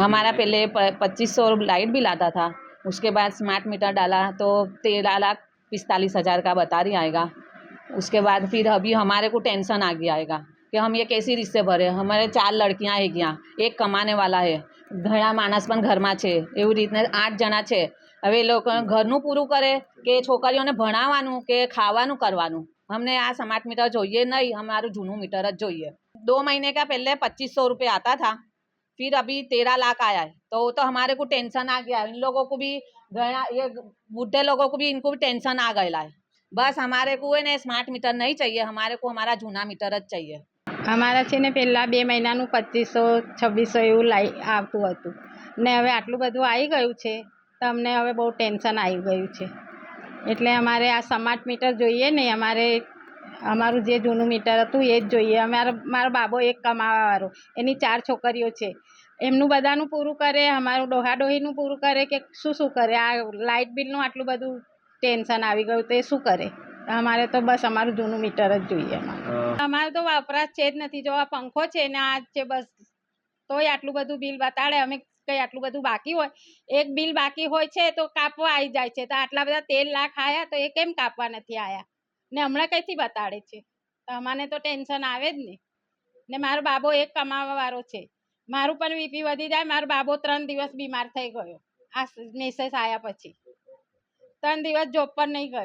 हमारा पहले पच्चीस सौ लाइट बिल आता था। उसके बाद स्मार्ट मीटर डाला, तो तेरह लाख पिस्तालीस हज़ार का बता रही आएगा। उसके बाद फिर अभी हमारे को टेंशन आ गया आएगा कि हम ये कैसी रिश्ते भरे? हमारे ચાર લડકીਆਂ આવી ગયા એક કમાને વાલા હે ઘણા માણસ પણ ઘરમાં છે એવી રીતને આઠ જણા છે હવે એ લોકો ઘરનું પૂરું કરે કે છોકરીઓને ભણાવવાનું કે ખાવાનું કરવાનું અમને આ સ્માર્ટ મીટર જોઈએ નહીં અમારું જૂનું મીટર જ જોઈએ દો મહિને કા પહેલે પચીસો રૂપિયા આતા હતા फिर अभी तेरह लाख आया है तो वो तो हमारे को टेंशन आ गया इन लोगों को भी घना ये बूढ़े लोगों को भी इनको भी टेंशन आ गया है बस हमारे को है ना स्मार्ट मीटर नहीं चाहिए हमारे को हमारा जूना मीटर જ चाहिए અમારા છે ને પહેલાં બે મહિનાનું પચીસો છવ્વીસો એવું લાઈ આવતું હતું ને હવે આટલું બધું આવી ગયું છે તો અમને હવે બહુ ટેન્શન આવી ગયું છે એટલે અમારે આ સ્માર્ટ મીટર જોઈએ ને અમારે અમારું જે જૂનું મીટર હતું એ જ જોઈએ. અમારો મારો બાબો એક કમાવાવાળો. એની ચાર છોકરીઓ છે. એમનું બધાનું પૂરું કરે અમારું ડોહા ડોહીનું પૂરું કરે કે શું શું કરે? આ લાઇટ બિલનું આટલું બધું ટેન્શન આવી ગયું તો એ શું કરે? અમારે તો બસ અમારું જૂનું મીટર જ જોઈએ અમારે અમારે તો વપરાશ છે જ નથી. જો આ પંખો છે ને આ છે બસ તોય આટલું બધું બિલ બતાડે અમે કંઈ આટલું બધું બાકી હોય. એક બિલ બાકી હોય છે તો કાપવા આવી જાય છે. તો આટલા બધા તેલ લાખ આવ્યા તો એ કેમ કાપવા નથી આવ્યા ને હમણાં કઈથી બતાડે છે? તો તો ટેન્શન આવે જ ને. ને મારો બાબો એક કમાવા વાળો છે. મારું પણ વીપી વધી જાય, મારો બાબો ત્રણ દિવસ બીમાર થઈ ગયો. આ મેસેજ આવ્યા પછી. ત્રણ દિવસ જોબ પર નહીં ગયો.